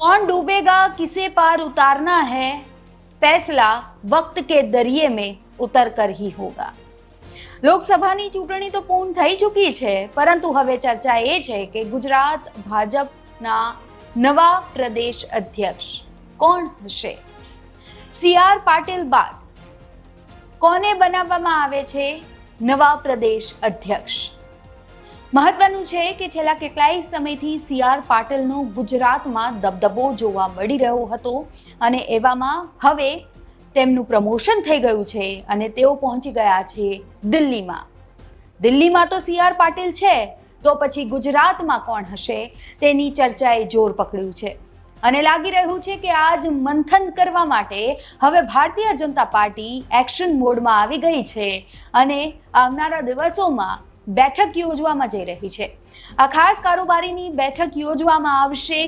कौन डूबेगा किसे पार उतारना है फैसला वक्त के दरिये में उतर कर ही होगा લોકસભાની ચૂંટણી તો પૂર્ણ થઈ ચૂકી છે પરંતુ હવે ચર્ચા એ છે કે ગુજરાત ભાજપના નવા પ્રદેશ અધ્યક્ષ કોણ હશે સી આર પાટીલ બાદ કોને બનાવવામાં આવે છે નવા પ્રદેશ અધ્યક્ષ મહત્વનું છે કે છેલ્લા કેટલાય સમયથી સી આર પાટીલનો ગુજરાતમાં દબદબો જોવા મળી રહ્યો હતો અને એવામાં હવે તેમનું પ્રમોશન થઈ ગયું છે અને તેઓ પહોંચી ગયા છે દિલ્હીમાં. દિલ્હીમાં તો સી આર પાટીલ છે, તો પછી ગુજરાતમાં કોણ હશે તેની ચર્ચાએ જોર પકડ્યું છે. અને લાગી રહ્યું છે કે આજ મંથન કરવા માટે હવે ભારતીય જનતા પાર્ટી એક્શન મોડમાં આવી ગઈ છે અને આવનારા દિવસોમાં બેઠક યોજવામાં જઈ રહી છે. આ ખાસ કારોબારીની બેઠક યોજવામાં આવશે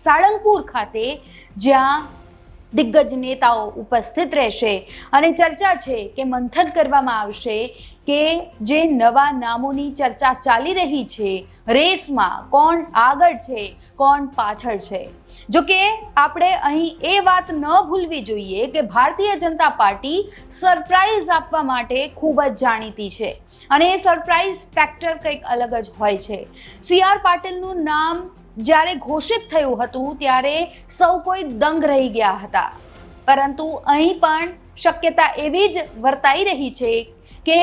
સાળંગપુર ખાતે જ્યાં દિગ્ગજ નેતાઓ ઉપસ્થિત રહેશે. અને ચર્ચા છે કે મંથન કરવામાં આવશે કે જે નવા નામોની ચર્ચા ચાલી રહી છે, રેસમાં કોણ આગળ છે, કોણ પાછળ છે? જો કે આપણે અહીં એ વાત ન ભૂલવી જોઈએ કે ભારતીય જનતા પાર્ટી સરપ્રાઈઝ આપવા માટે ખૂબ જ જાણીતી છે. અને એ સરપ્રાઈઝ ફેક્ટર કંઈક અલગ જ હોય છે. સી આર પાટીલનું નામ જ્યારે ઘોષિત થયું હતું ત્યારે સૌ કોઈ દંગ રહી ગયા હતા. પરંતુ અહીં પણ શક્યતા એવી જ વર્તાઈ રહી છે કે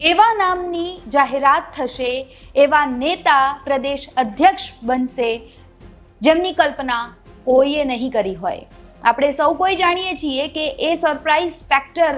એવા નામની જાહેરાત થશે, એવા નેતા પ્રદેશ અધ્યક્ષ બનશે જેમની કલ્પના કોઈએ નહીં કરી હોય. આપણે સૌ કોઈ જાણીએ છીએ કે એ સરપ્રાઈઝ ફેક્ટર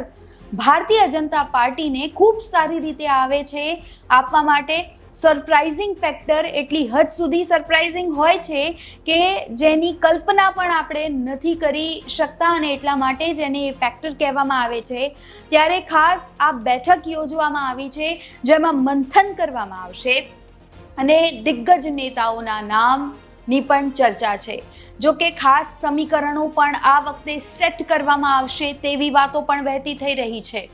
ભારતીય જનતા પાર્ટીને ખૂબ સારી રીતે આવે છે આપવા માટે સરપ્રાઇઝિંગ ફેક્ટર એટલી હદ સુધી સરપ્રાઇઝિંગ હોય છે કે જેની કલ્પના પણ આપણે નથી કરી શકતા અને એટલા માટે જ એને એ ફેક્ટર કહેવામાં આવે છે. ત્યારે ખાસ આ બેઠક યોજવામાં આવી છે, જેમાં મંથન કરવામાં આવશે અને દિગ્ગજ નેતાઓના નામની પણ ચર્ચા છે. જો કે ખાસ સમીકરણો પણ આ વખતે સેટ કરવામાં આવશે તેવી વાતો પણ વહેતી થઈ રહી છે.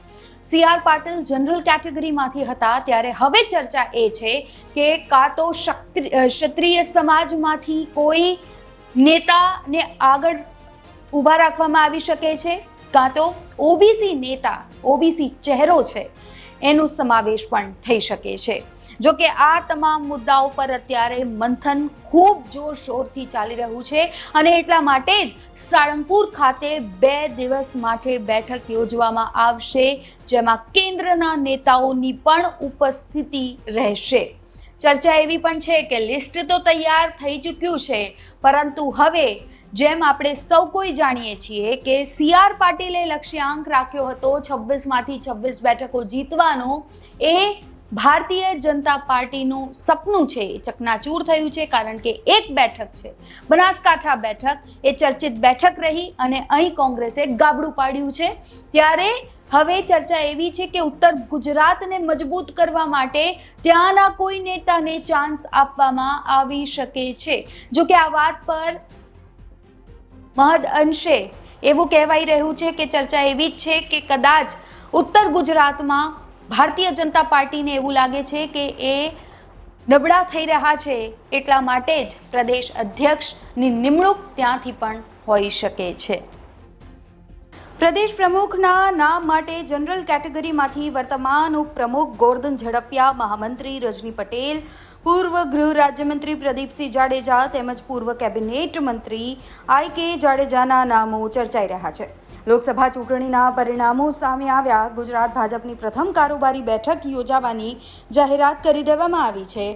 સી આર પાટીલ જનરલ કેટેગરીમાંથી હતા. ત્યારે હવે ચર્ચા એ છે કે કાં તો ક્ષત્રિ- ક્ષત્રિય સમાજમાંથી કોઈ નેતાને આગળ ઊભા રાખવામાં આવી શકે છે? કાં તો ઓબીસી નેતા, ઓબીસી ચહેરો છે, એનો સમાવેશ પણ થઈ શકે છે. જો કે આ તમામ મુદ્દાઓ પર અત્યારે મંથન ખૂબ જોરશોરથી ચાલી રહ્યું છે અને એટલા માટે જ સાળંગપુર ખાતે બે દિવસ માટે બેઠક યોજવામાં આવશે, જેમાં કેન્દ્રના નેતાઓની પણ ઉપસ્થિતિ રહેશે. ચર્ચા એવી પણ છે કે લિસ્ટ તો તૈયાર થઈ ચૂક્યું છે, પરંતુ હવે જેમ આપણે સૌ કોઈ જાણીએ છીએ કે સી આર પાટીલે લક્ષ્યાંક રાખ્યો હતો, છવ્વીસમાંથી છવ્વીસ બેઠકો જીતવાનો, એ ભારતીય જનતા પાર્ટીનું સપનું છે એ ચકનાચૂર થયું છે, કારણ કે એક બેઠક છે, બનાસકાંઠા બેઠક, એ ચર્ચિત બેઠક રહી અને અહીં કોંગ્રેસે ગાબડું પાડ્યું છે. ત્યારે હવે ચર્ચા એવી છે કે ઉત્તર ગુજરાતને મજબૂત કરવા માટે ત્યાંના કોઈ નેતાને ચાન્સ આપવામાં આવી શકે છે. જો કે આ વાત પર મહદ અંશે એવું કહેવાઈ રહ્યું છે કે ચર્ચા એવી જ છે કે કદાચ ઉત્તર ગુજરાતમાં ભારતીય જનતા પાર્ટીને એવું લાગે છે કે એ નબળા થઈ રહ્યા છે એટલા માટે જ પ્રદેશ અધ્યક્ષની નિમણૂક ત્યાંથી પણ હોઈ શકે છે. પ્રદેશ પ્રમુખના નામ માટે જનરલ કેટેગરીમાંથી વર્તમાન ઉપપ્રમુખ ગોરધન ઝડપિયા મહામંત્રી રજની પટેલ, પૂર્વ ગૃહ રાજ્યમંત્રી પ્રદીપસિંહ જાડેજા તેમજ પૂર્વ કેબિનેટ મંત્રી આઈ કે જાડેજાના નામો ચર્ચાઈ રહ્યા છે. લોકસભા ચૂંટણીના પરિણામો સામે આવ્યા. ગુજરાત ભાજપની પ્રથમ કારોબારી બેઠક યોજાવાની જાહેરાત કરી દેવામાં આવી છે.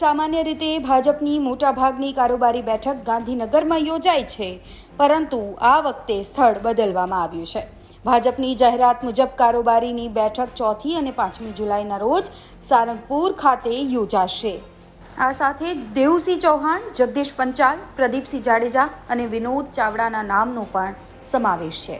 સામાન્ય રીતે ભાજપની મોટાભાગની કારોબારી બેઠક ગાંધીનગરમાં યોજાય છે, પરંતુ આ વખતે સ્થળ બદલવામાં આવ્યું છે. ભાજપની જાહેરાત મુજબ કારોબારીની બેઠક ચોથી અને પાંચમી જુલાઈના રોજ સારંગપુર ખાતે યોજાશે. આ સાથે દેવસિંહ ચૌહાણ, જગદીશ પંચાલ, પ્રદીપસિંહ જાડેજા અને વિનોદ ચાવડાના નામનો પણ સમાવેશ છે.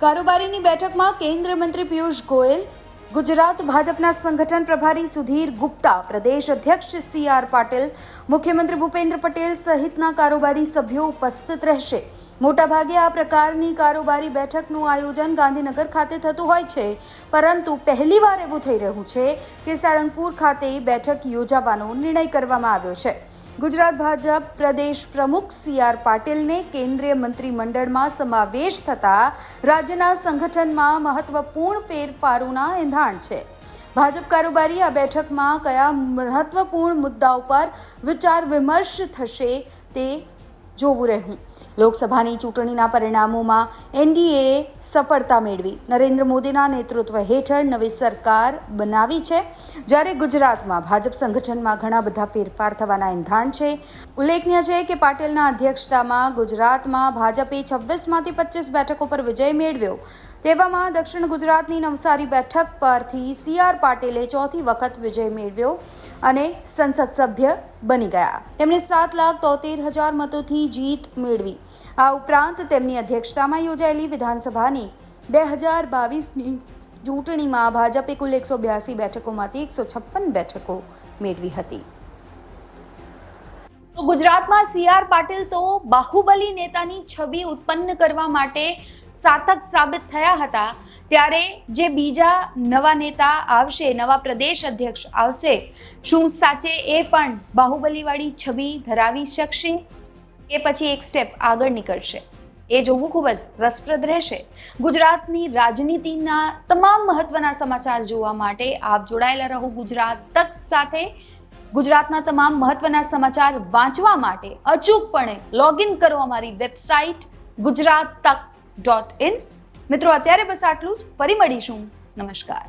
કારોબારીની બેઠકમાં કેન્દ્રીય મંત્રી પિયુષ ગોયલ, ગુજરાત ભાજપના સંગઠન પ્રભારી સુધીર ગુપ્તા, પ્રદેશ અધ્યક્ષ સી આર પાટીલ, મુખ્યમંત્રી ભૂપેન્દ્ર પટેલ સહિતના કારોબારી સભ્યો ઉપસ્થિત રહેશે. મોટાભાગે આ પ્રકારની કારોબારી બેઠકનું આયોજન ગાંધીનગર ખાતે થતું હોય છે, પરંતુ પહેલીવાર એવું થઈ રહ્યું છે કે સાળંગપુર ખાતે બેઠક યોજાવાનો નિર્ણય કરવામાં આવ્યો છે. ગુજરાત ભાજપ પ્રદેશ પ્રમુખ સી આર પાટીલને કેન્દ્રીય મંત્રીમંડળમાં સમાવેશ થતાં રાજ્યના સંગઠનમાં મહત્વપૂર્ણ ફેરફારોના એંધાણ છે. ભાજપ કારોબારી આ બેઠકમાં કયા મહત્વપૂર્ણ મુદ્દાઓ પર વિચાર વિમર્શ થશે તે જોવું રહ્યું. લોકસભાની ચૂંટણીના પરિણામોમાં એનડીએએ સફળતા મેળવી. નરેન્દ્ર મોદીના નેતૃત્વ હેઠળ નવી સરકાર બનાવી છે. જ્યારે ગુજરાતમાં ભાજપ સંગઠનમાં ઘણા બધા ફેરફાર થવાના એંધાણ છે. ઉલ્લેખનીય છે કે પાટીલના અધ્યક્ષતામાં ગુજરાતમાં ભાજપે છવ્વીસમાંથી પચીસ બેઠકો પર વિજય મેળવ્યો. તેવામાં દક્ષિણ ગુજરાતની નવસારી બેઠક પરથી સી આર પાટીલે ચોથી વખત વિજય મેળવ્યો અને સંસદ સભ્ય બની ગયા. તેમણે સાત લાખ તોતેર હજાર મતોથી જીત મેળવી. આ ઉપરાંત તેમની અધ્યક્ષતામાં યોજાયેલી વિધાનસભાની બે હજાર બાવીસની ચૂંટણીમાં ભાજપે કુલ એકસો બ્યાસી બેઠકોમાંથી એકસો છપ્પન બેઠકો મેળવી હતી. તો ગુજરાતમાં સી આર પાટીલ તો બાહુબલી નેતાની છબી ઉત્પન્ન કરવા માટે સાર્થક સાબિત થયા હતા. ત્યારે જે બીજા નવા નેતા આવશે, નવા પ્રદેશ અધ્યક્ષ આવશે, શું સાચે એ પણ બાહુબલીવાળી છબી ધરાવી શકશે? કે પછી એક સ્ટેપ આગળ નીકળશે. એ જોવું ખૂબ જ રસપ્રદ રહેશે. ગુજરાતની રાજનીતિના તમામ મહત્વના સમાચાર જોવા માટે આપ જોડાયેલા રહો ગુજરાત તક સાથે. ગુજરાતના તમામ મહત્વના સમાચાર વાંચવા માટે અચૂકપણે લોગિન કરો અમારી વેબસાઇટ ગુજરાત તક ડોટ ઇન મિત્રો, અત્યારે બસ આટલું જ. ફરી મળીશું. નમસ્કાર.